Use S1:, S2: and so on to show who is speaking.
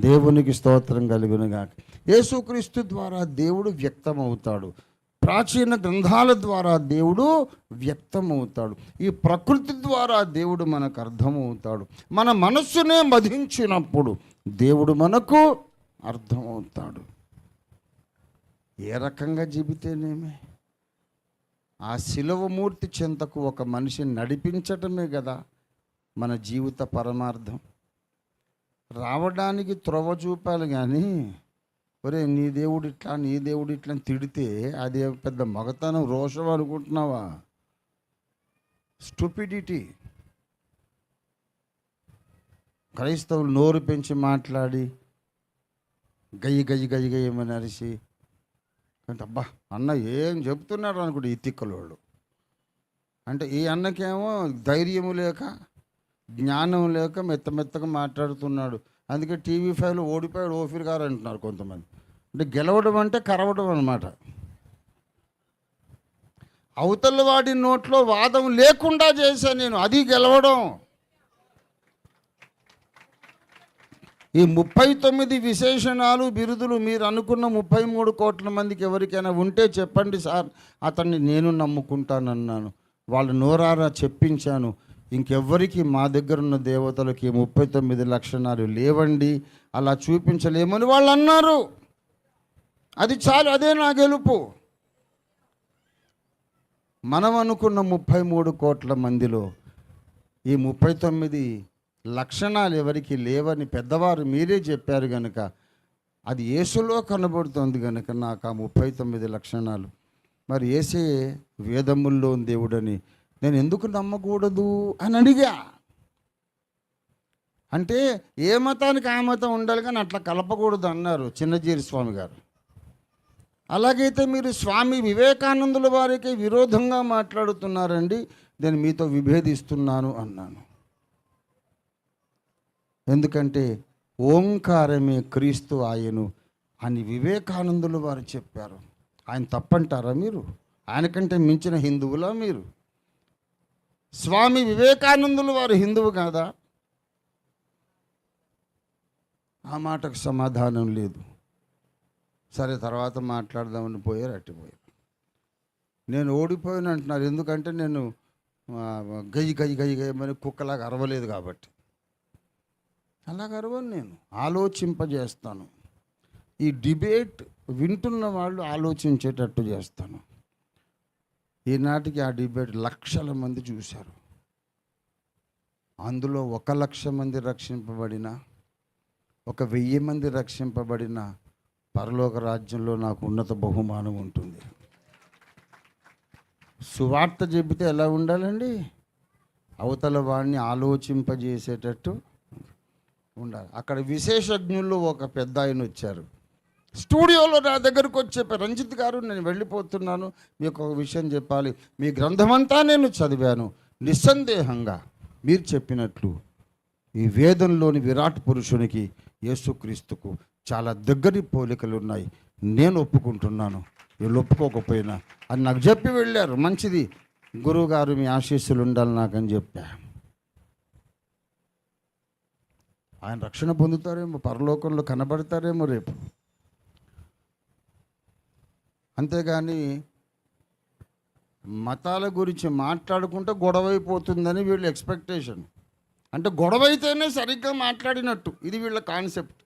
S1: దేవునికి స్తోత్రం కలుగునుగాక. యేసుక్రీస్తు ద్వారా దేవుడు వ్యక్తమవుతాడు. ప్రాచీన గ్రంథాల ద్వారా దేవుడు వ్యక్తమవుతాడు. ఈ ప్రకృతి ద్వారా దేవుడు మనకు అర్థమవుతాడు. మన మనస్సునే మధించినప్పుడు దేవుడు మనకు అర్థమవుతాడు. ఏ రకంగా చెబితేనేమి ఆ శిలవమూర్తి చెంతకు ఒక మనిషిని నడిపించటమే కదా మన జీవిత పరమార్థం. రావడానికి త్రొవ చూపాలి కానీ ఒరే నీ దేవుడు ఇట్లా నీ దేవుడు ఇట్లా అని తిడితే అది పెద్ద మగతనం రోషం అనుకుంటున్నావా? స్టూపిడిటీ. క్రైస్తవులు నోరు పెంచి మాట్లాడి గయ్యి గయ్యి గయ్యి గయ్యమని అరిసి అంటే అబ్బా అన్న ఏం చెప్తున్నాడు అనుకుంటే ఈ తిక్కలోళ్ళు. అంటే ఈ అన్నకేమో ధైర్యము లేక జ్ఞానం లేక మెత్త మెత్తగా మాట్లాడుతున్నాడు. అందుకే టీవీ ఫైవ్లో ఓడిపోయాడు ఓఫీర్ గారు అంటున్నారు కొంతమంది. అంటే గెలవడం అంటే కరవడం అనమాట అవతల వాడి నోట్లో వాదం లేకుండా చేశాను నేను అది గెలవడం. ఈ ముప్పై తొమ్మిది విశేషణాలు బిరుదులు మీరు అనుకున్న ముప్పై మూడు కోట్ల మందికి ఎవరికైనా ఉంటే చెప్పండి సార్. అతన్ని నేను నమ్ముకుంటానన్నాను. వాళ్ళ నోరారా చెప్పించాను. ఇంకెవ్వరికి మా దగ్గర ఉన్న దేవతలకి ముప్పై తొమ్మిది లక్షణాలు లేవండి. అలా చూపించలేమని వాళ్ళు అన్నారు. అది చాలు అదే నా గెలుపు. మనం అనుకున్న ముప్పై మూడు కోట్ల మందిలో ఈ ముప్పై తొమ్మిది లక్షణాలు ఎవరికి లేవని పెద్దవారు మీరే చెప్పారు కనుక అది యేసులో కనబడుతోంది కనుక నాకు ఆ ముప్పై తొమ్మిది లక్షణాలు. మరి ఏసే వేదముల్లో దేవుడని నేను ఎందుకు నమ్మకూడదు అని అడిగా. అంటే ఏ మతానికి ఆ మతం ఉండాలి కానీ అట్లా కలపకూడదు అన్నారు చిన్నజీరి స్వామి గారు. అలాగైతే మీరు స్వామి వివేకానందుల వారికి విరోధంగా మాట్లాడుతున్నారండి నేను మీతో విభేదిస్తున్నాను అన్నాను. ఎందుకంటే ఓంకారమే క్రీస్తు ఆయను అని వివేకానందులు వారు చెప్పారు. ఆయన తప్పంటారా మీరు? ఆయనకంటే మించిన హిందువులా మీరు? స్వామి వివేకానందులు వారు హిందువు కాదా? ఆ మాటకు సమాధానం లేదు. సరే తర్వాత మాట్లాడదామని పోయారు అట్టిపోయారు నేను ఓడిపోయాను అంటున్నారు. ఎందుకంటే నేను గయ్యి గయ్యి గయ్యి గయ్యమని కుక్కలాగా అరవలేదు కాబట్టి. అలాగ అరవను నేను. ఆలోచింపజేస్తాను. ఈ డిబేట్ వింటున్న వాళ్ళు ఆలోచించేటట్టు చేస్తాను. ఈనాటికి ఆ డిబేట్ లక్షల మంది చూశారు. అందులో ఒక లక్ష మంది రక్షింపబడిన ఒక వెయ్యి మంది రక్షింపబడిన పరలోక రాజ్యంలో నాకు ఉన్నత బహుమానం ఉంటుంది. సువార్త చెబితే ఎలా ఉండాలండి? అవతల వాడిని ఆలోచింపజేసేటట్టు ఉండాలి. అక్కడ విశేషజ్ఞుల్లో ఒక పెద్ద ఆయన వచ్చారు. స్టూడియోలో నా దగ్గరకు వచ్చి చెప్పారు రంజిత్ గారు నేను వెళ్ళిపోతున్నాను. మీకు ఒక విషయం చెప్పాలి. మీ గ్రంథమంతా నేను చదివాను. నిస్సందేహంగా మీరు చెప్పినట్లు ఈ వేదంలోని విరాట్ పురుషునికి యేసుక్రీస్తుకు చాలా దగ్గరి పోలికలు ఉన్నాయి. నేను ఒప్పుకుంటున్నాను. వీళ్ళు ఒప్పుకోకపోయినా. అని నాకు చెప్పి వెళ్ళారు. మంచిది. గురువుగారు మీ ఆశీస్సులు ఉండాలి నాకని చెప్పా. ఆయన రక్షణ పొందుతారేమో పరలోకంలో కనబడతారేమో రేపు. అంతేగాని మతాల గురించి మాట్లాడుకుంటే గొడవైపోతుందని వీళ్ళ ఎక్స్పెక్టేషన్ అంటే గొడవ అయితేనే సరిగ్గా మాట్లాడినట్టు. ఇది వీళ్ళ కాన్సెప్ట్